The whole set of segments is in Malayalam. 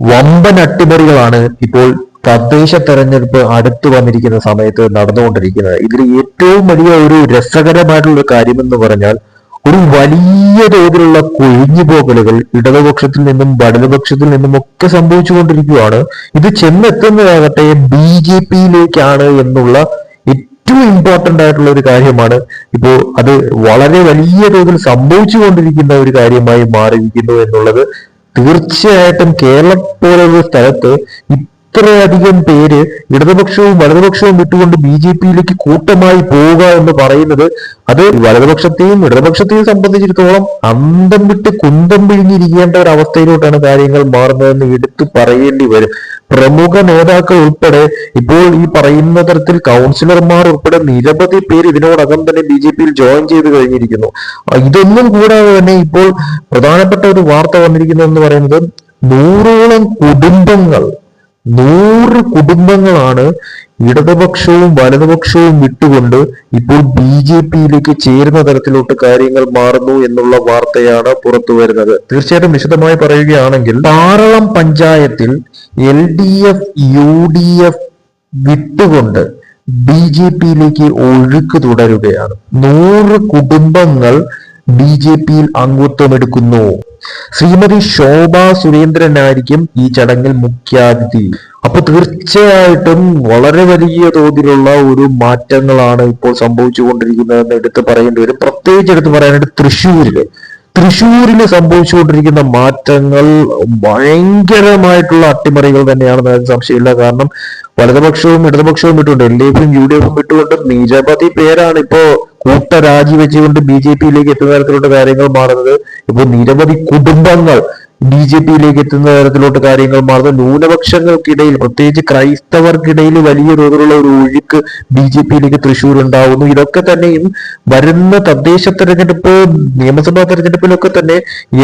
വമ്പൻ അട്ടിമറികളാണ് ഇപ്പോൾ തദ്ദേശ തെരഞ്ഞെടുപ്പ് അടുത്തു വന്നിരിക്കുന്ന സമയത്ത് നടന്നുകൊണ്ടിരിക്കുന്നത്. ഇതിൽ ഏറ്റവും വലിയ ഒരു രസകരമായിട്ടുള്ള കാര്യം എന്ന് പറഞ്ഞാൽ ഒരു വലിയ തോതിലുള്ള കൊഴിഞ്ഞുപോകലുകൾ ഇടതുപക്ഷത്തിൽ നിന്നും വലതുപക്ഷത്തിൽ നിന്നും ഒക്കെ സംഭവിച്ചുകൊണ്ടിരിക്കുകയാണ്. ഇത് ചെന്നെത്തുന്നതാകട്ടെ ബി ജെ പിയിലേക്കാണ് എന്നുള്ള ഏറ്റവും ഇമ്പോർട്ടന്റ് ആയിട്ടുള്ള ഒരു കാര്യമാണ്. ഇപ്പോ അത് വളരെ വലിയ തോതിൽ സംഭവിച്ചുകൊണ്ടിരിക്കുന്ന ഒരു കാര്യമായി മാറിയിരിക്കുന്നു എന്നുള്ളത് തീർച്ചയായിട്ടും കേരളം പോലുള്ള സ്ഥലത്ത് ഇത്രയധികം പേര് ഇടതുപക്ഷവും വലതുപക്ഷവും വിട്ടുകൊണ്ട് ബി ജെ പിയിലേക്ക് കൂട്ടമായി പോവുക എന്ന് പറയുന്നത് അത് വലതുപക്ഷത്തെയും ഇടതുപക്ഷത്തെയും സംബന്ധിച്ചിടത്തോളം അന്തം വിട്ട് കുന്തം പിഴിഞ്ഞിരിക്കേണ്ട ഒരു അവസ്ഥയിലോട്ടാണ് കാര്യങ്ങൾ മാറുന്നതെന്ന് എടുത്തു പറയേണ്ടി വരും. പ്രമുഖ നേതാക്കൾ ഉൾപ്പെടെ ഇപ്പോൾ ഈ പറയുന്ന തരത്തിൽ കൗൺസിലർമാർ ഉൾപ്പെടെ നിരവധി പേര് ഇതിനോടകം തന്നെ ബി ജെ പിയിൽ ജോയിൻ ചെയ്ത് കഴിഞ്ഞിരിക്കുന്നു. ഇതൊന്നും കൂടാതെ തന്നെ ഇപ്പോൾ പ്രധാനപ്പെട്ട ഒരു വാർത്ത വന്നിരിക്കുന്നതെന്ന് പറയുന്നത് നൂറോളം കുടുംബങ്ങൾ നൂറ് കുടുംബങ്ങളാണ് ഇടതുപക്ഷവും വലതുപക്ഷവും വിട്ടുകൊണ്ട് ഇപ്പോൾ ബി ജെ പിയിലേക്ക് ചേരുന്ന തരത്തിലോട്ട് കാര്യങ്ങൾ മാറുന്നു എന്നുള്ള വാർത്തയാണ് പുറത്തു വരുന്നത്. തീർച്ചയായിട്ടും വിശദമായി പറയുകയാണെങ്കിൽ പാറളം പഞ്ചായത്തിൽ L D F U D F വിട്ടുകൊണ്ട് ബി ജെ പിയിലേക്ക് ഒഴുക്ക് തുടരുകയാണ്. നൂറ് കുടുംബങ്ങൾ ബി ജെ പിയിൽ അംഗത്വമെടുക്കുന്നു. ശ്രീമതി ശോഭ സുരേന്ദ്രൻ ആയിരിക്കും ഈ ചടങ്ങിൽ മുഖ്യാതിഥി. അപ്പൊ തീർച്ചയായിട്ടും വളരെ വലിയ തോതിലുള്ള ഒരു മാറ്റങ്ങളാണ് ഇപ്പോൾ സംഭവിച്ചുകൊണ്ടിരിക്കുന്നതെന്ന് എടുത്ത് പറയേണ്ടി വരും. പ്രത്യേകിച്ച് എടുത്ത് പറയാനായിട്ട് തൃശ്ശൂരിൽ. തൃശ്ശൂരിൽ സംഭവിച്ചുകൊണ്ടിരിക്കുന്ന മാറ്റങ്ങൾ ഭയങ്കരമായിട്ടുള്ള അട്ടിമറികൾ തന്നെയാണെന്ന് സംശയമില്ല. കാരണം വലതുപക്ഷവും ഇടതുപക്ഷവും വിട്ടുകൊണ്ട് എൽ ഡി എഫും യു ഡി എഫും വിട്ടുകൊണ്ട് നിരവധി പേരാണ് ഇപ്പോ കൂട്ട രാജിവെച്ചുകൊണ്ട് ബി ജെ പിയിലേക്ക് എത്തുന്ന തരത്തിലുള്ള കാര്യങ്ങൾ മാറുന്നത് ഇപ്പോൾ നിരവധി കുടുംബങ്ങൾ ബി ജെ പിയിലേക്ക് എത്തുന്ന തരത്തിലോട്ട് കാര്യങ്ങൾ മാറുന്നത് ന്യൂനപക്ഷങ്ങൾക്കിടയിൽ പ്രത്യേകിച്ച് ക്രൈസ്തവർക്കിടയിൽ വലിയ തോതിലുള്ള ഒരു ഒഴുക്ക് ബി ജെ പിയിലേക്ക് തൃശ്ശൂർ ഉണ്ടാവുന്നു ഇതൊക്കെ തന്നെയും വരുന്ന തദ്ദേശ തെരഞ്ഞെടുപ്പ് നിയമസഭാ തെരഞ്ഞെടുപ്പിലൊക്കെ തന്നെ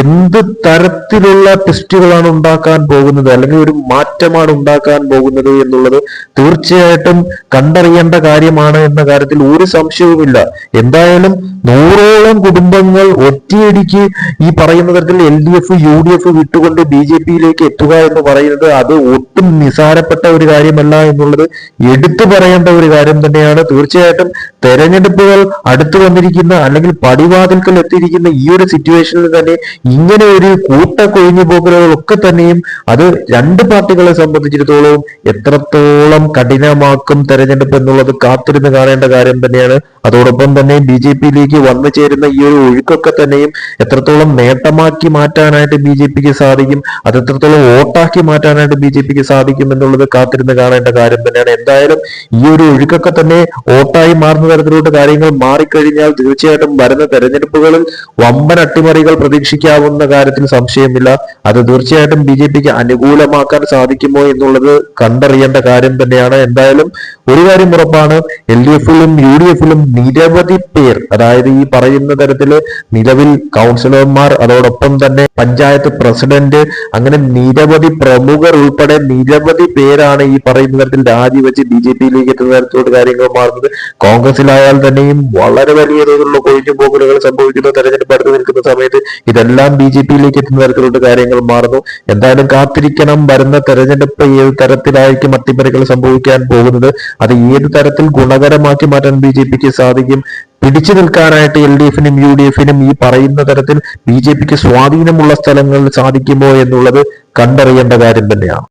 എന്ത് തരത്തിലുള്ള ടെസ്റ്റുകളാണ് ഉണ്ടാക്കാൻ പോകുന്നത്? അല്ലെങ്കിൽ ഒരു മാറ്റമാണ് ഉണ്ടാക്കാൻ പോകുന്നത് എന്നുള്ളത് തീർച്ചയായിട്ടും കണ്ടറിയേണ്ട കാര്യമാണ് എന്ന കാര്യത്തിൽ ഒരു സംശയവുമില്ല. എന്തായാലും നൂറോളം കുടുംബങ്ങൾ ഒറ്റയടിക്ക് ഈ പറയുന്ന തരത്തിൽ L D F U D F വിട്ടുകൊണ്ട് ബി ജെ പിയിലേക്ക് എത്തുക എന്ന് പറയുന്നത് അത് ഒട്ടും നിസാരപ്പെട്ട ഒരു കാര്യമല്ല എന്നുള്ളത് എടുത്തു പറയേണ്ട ഒരു കാര്യം തന്നെയാണ്. തീർച്ചയായിട്ടും തെരഞ്ഞെടുപ്പുകൾ അടുത്തു വന്നിരിക്കുന്ന അല്ലെങ്കിൽ പടിവാതിൽക്കൽ എത്തിയിരിക്കുന്ന ഈ ഒരു സിറ്റുവേഷനിൽ തന്നെ ഇങ്ങനെ ഒരു കൂട്ട കൊഴിഞ്ഞു പോകലുകളൊക്കെ തന്നെയും അത് രണ്ട് പാർട്ടികളെ സംബന്ധിച്ചിടത്തോളം എത്രത്തോളം കഠിനമാക്കും തെരഞ്ഞെടുപ്പ് എന്നുള്ളത് കാത്തിരുന്ന് കാണേണ്ട കാര്യം തന്നെയാണ്. അതോടൊപ്പം തന്നെ ബി ജെ പിയിലേക്ക് വന്നു ചേരുന്ന ഈ ഒരു ഒഴുക്കൊക്കെ തന്നെയും എത്രത്തോളം നേട്ടമാക്കി മാറ്റാനായിട്ട് ബി ജെ പിക്ക് സാധിക്കും അത് എത്രത്തോളം വോട്ടാക്കി മാറ്റാനായിട്ട് ബി ജെ പിക്ക് സാധിക്കും എന്നുള്ളത് കാത്തിരുന്ന് കാണേണ്ട കാര്യം തന്നെയാണ്. എന്തായാലും ഈ ഒരു ഒഴുക്കൊക്കെ തന്നെ വോട്ടായി മാറുന്ന തരത്തിലോട്ട് കാര്യങ്ങൾ മാറിക്കഴിഞ്ഞാൽ തീർച്ചയായിട്ടും വരുന്ന തെരഞ്ഞെടുപ്പുകളിൽ വമ്പൻ അട്ടിമറികൾ പ്രതീക്ഷിക്കാവുന്ന കാര്യത്തിൽ സംശയമില്ല. അത് തീർച്ചയായിട്ടും ബി ജെ പിക്ക് അനുകൂലമാക്കാൻ സാധിക്കുമോ എന്നുള്ളത് കണ്ടറിയേണ്ട കാര്യം തന്നെയാണ്. എന്തായാലും ഒരു കാര്യം ഉറപ്പാണ് എൽ ഡി എഫിലും യു ഡി എഫിലും നിരവധി പേർ അതായത് ഈ പറയുന്ന തരത്തിൽ നിലവിൽ കൗൺസിലർമാർ അതോടൊപ്പം തന്നെ പഞ്ചായത്ത് പ്രസിഡന്റ് അങ്ങനെ നിരവധി പ്രമുഖർ ഉൾപ്പെടെ നിരവധി പേരാണ് ഈ പറയുന്ന തരത്തിൽ രാജിവെച്ച് ബി ജെ പിയിലേക്ക് എത്തുന്ന തരത്തിലോട്ട് കാര്യങ്ങൾ മാറുന്നത്. കോൺഗ്രസിലായാൽ തന്നെയും വളരെ വലിയ തോതിലുള്ള കൊഴിഞ്ഞുപോകലുകൾ സംഭവിക്കുന്ന തെരഞ്ഞെടുപ്പ് അടുത്ത് നിൽക്കുന്ന സമയത്ത് ഇതെല്ലാം ബി ജെ പിയിലേക്ക് എത്തുന്ന തരത്തിലോട്ട് കാര്യങ്ങൾ മാറുന്നു. എന്തായാലും കാത്തിരിക്കണം വരുന്ന തെരഞ്ഞെടുപ്പ് ഏത് തരത്തിലായിരിക്കും അട്ടിമറികൾ സംഭവിക്കാൻ പോകുന്നത് അത് ഏത് തരത്തിൽ ഗുണകരമാക്കി മാറ്റാൻ ബി ജെ പിക്ക് സാധിക്കും. പിടിച്ചു നിൽക്കാനായിട്ട് എൽ ഡി എഫിനും യു ഡി എഫിനും ഈ പറയുന്ന തരത്തിൽ ബി ജെ പിക്ക് സ്വാധീനമുള്ള സ്ഥലങ്ങളിൽ സാധിക്കുമോ എന്നുള്ളത് കണ്ടറിയേണ്ട കാര്യം തന്നെയാണ്.